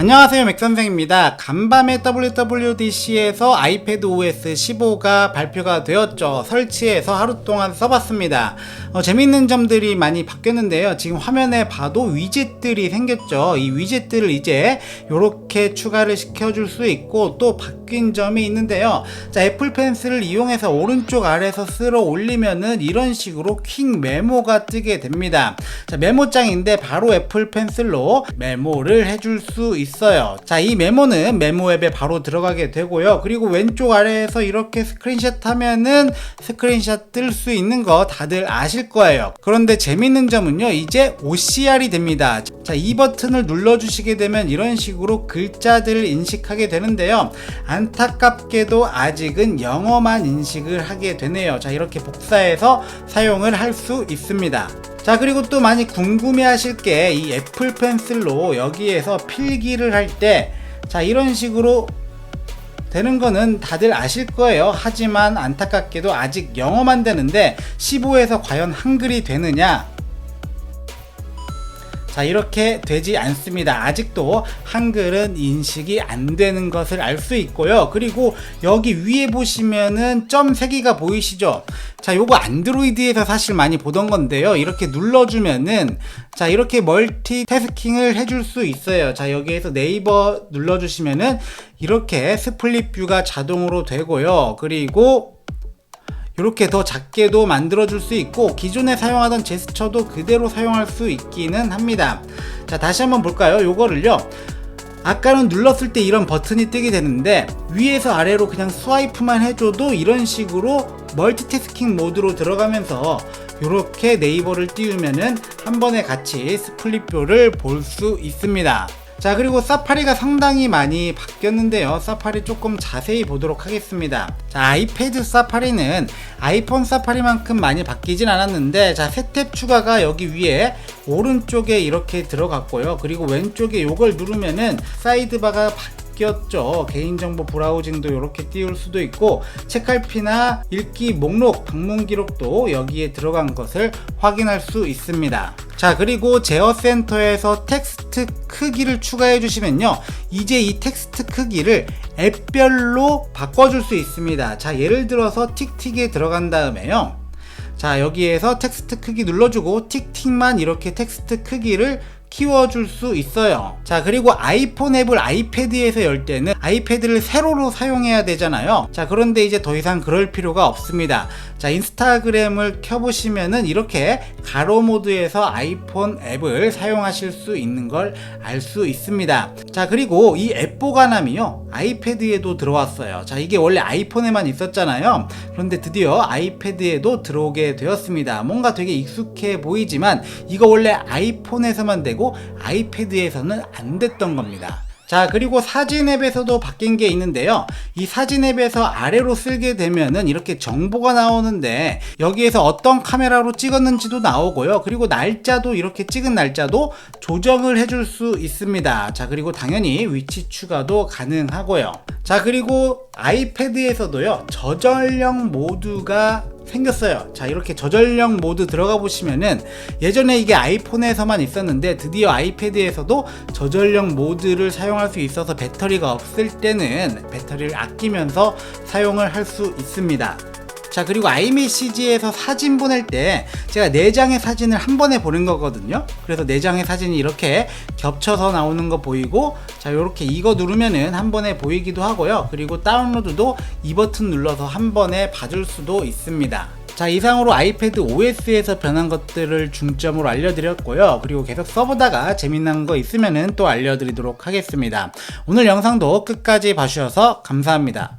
안녕하세요 맥선생입니다. 간밤에 WWDC에서 아이패드 OS 15가 발표가 되었죠. 설치해서 하루 동안 써봤습니다. 어, 재밌는 점들이 많이 바뀌었는데요. 지금 화면에 봐도 위젯들이 생겼죠. 이 위젯들을 이제 이렇게 추가를 시켜줄 수 있고 또 바뀐 점이 있는데요. 자 애플 펜슬을 이용해서 오른쪽 아래에서 쓸어 올리면은 이런 식으로 퀵 메모가 뜨게 됩니다. 자 메모장인데 바로 애플 펜슬로 메모를 해줄 수 있 어요. 자, 이 메모는 메모 앱에 바로 들어가게 되고요. 그리고 왼쪽 아래에서 이렇게 스크린샷 하면은 스크린샷 뜰 수 있는 거 다들 아실 거예요. 그런데 재밌는 점은요, 이제 OCR이 됩니다. 자, 이 버튼을 눌러주시게 되면 이런 식으로 글자들을 인식하게 되는데요. 안타깝게도 아직은 영어만 인식을 하게 되네요. 자, 이렇게 복사해서 사용을 할 수 있습니다. 자 그리고 또 많이 궁금해 하실 게 이 애플 펜슬로 여기에서 필기를 할 때 자 이런 식으로 되는 거는 다들 아실 거예요. 하지만 안타깝게도 아직 영어만 되는데 15에서 과연 한글이 되느냐 자 이렇게 되지 않습니다. 아직도 한글은 인식이 안 되는 것을 알 수 있고요. 그리고 여기 위에 보시면은 점 3개가 보이시죠? 자 요거 안드로이드에서 사실 많이 보던 건데요. 이렇게 눌러주면은 자 이렇게 멀티태스킹을 해줄 수 있어요. 자 여기에서 네이버 눌러주시면은 이렇게 스플릿 뷰가 자동으로 되고요. 그리고 이렇게 더 작게도 만들어줄 수 있고 기존에 사용하던 제스처도 그대로 사용할 수 있기는 합니다. 자 다시 한번 볼까요? 요거를요. 아까는 눌렀을 때 이런 버튼이 뜨게 되는데 위에서 아래로 그냥 스와이프만 해줘도 이런 식으로 멀티태스킹 모드로 들어가면서 이렇게 네이버를 띄우면은 한 번에 같이 스플릿뷰를 볼 수 있습니다. 자 그리고 사파리가 상당히 많이 바뀌었는데요. 사파리 조금 자세히 보도록 하겠습니다. 자 아이패드 사파리는 아이폰 사파리만큼 많이 바뀌진 않았는데 자새탭 추가가 여기 위에 오른쪽에 이렇게 들어갔고요. 그리고 왼쪽에 이걸 누르면은 사이드바가 바뀌 었죠. 개인정보 브라우징도 이렇게 띄울 수도 있고 책갈피나 읽기 목록 방문 기록도 여기에 들어간 것을 확인할 수 있습니다. 자 그리고 제어 센터에서 텍스트 크기를 추가해 주시면요. 이제 이 텍스트 크기를 앱별로 바꿔줄 수 있습니다. 자 예를 들어서 틱틱에 들어간 다음에요. 자 여기에서 텍스트 크기 눌러주고 틱틱만 이렇게 텍스트 크기를 키워줄 수 있어요. 자, 그리고 아이폰 앱을 아이패드에서 열 때는 아이패드를 세로로 사용해야 되잖아요. 자, 그런데 이제 더 이상 그럴 필요가 없습니다. 자, 인스타그램을 켜보시면은 이렇게 가로 모드에서 아이폰 앱을 사용하실 수 있는 걸 알 수 있습니다. 자, 그리고 이 앱 보관함이요. 아이패드에도 들어왔어요. 자, 이게 원래 아이폰에만 있었잖아요. 그런데 드디어 아이패드에도 들어오게 되었습니다. 뭔가 되게 익숙해 보이지만 이거 원래 아이폰에서만 되고 되고 아이패드에서는 안 됐던 겁니다. 자 그리고 사진 앱에서도 바뀐 게 있는데요. 이 사진 앱에서 아래로 쓸게 되면은 이렇게 정보가 나오는데 여기에서 어떤 카메라로 찍었는지도 나오고요. 그리고 날짜도 이렇게 찍은 날짜도 조정을 해줄 수 있습니다. 자 그리고 당연히 위치 추가도 가능하고요. 자 그리고 아이패드에서도요. 저전력 모드가 생겼어요. 자, 이렇게 저전력 모드 들어가 보시면은 예전에 이게 아이폰에서만 있었는데 드디어 아이패드에서도 저전력 모드를 사용할 수 있어서 배터리가 없을 때는 배터리를 아끼면서 사용을 할 수 있습니다. 자 그리고 아이메시지에서 사진 보낼 때 제가 4장의 사진을 한 번에 보낸 거거든요. 그래서 4장의 사진이 이렇게 겹쳐서 나오는 거 보이고 자 이렇게 이거 누르면은 한 번에 보이기도 하고요. 그리고 다운로드도 이 버튼 눌러서 한 번에 봐줄 수도 있습니다. 자 이상으로 아이패드 OS에서 변한 것들을 중점으로 알려드렸고요. 그리고 계속 써보다가 재미난 거 있으면은 또 알려드리도록 하겠습니다. 오늘 영상도 끝까지 봐주셔서 감사합니다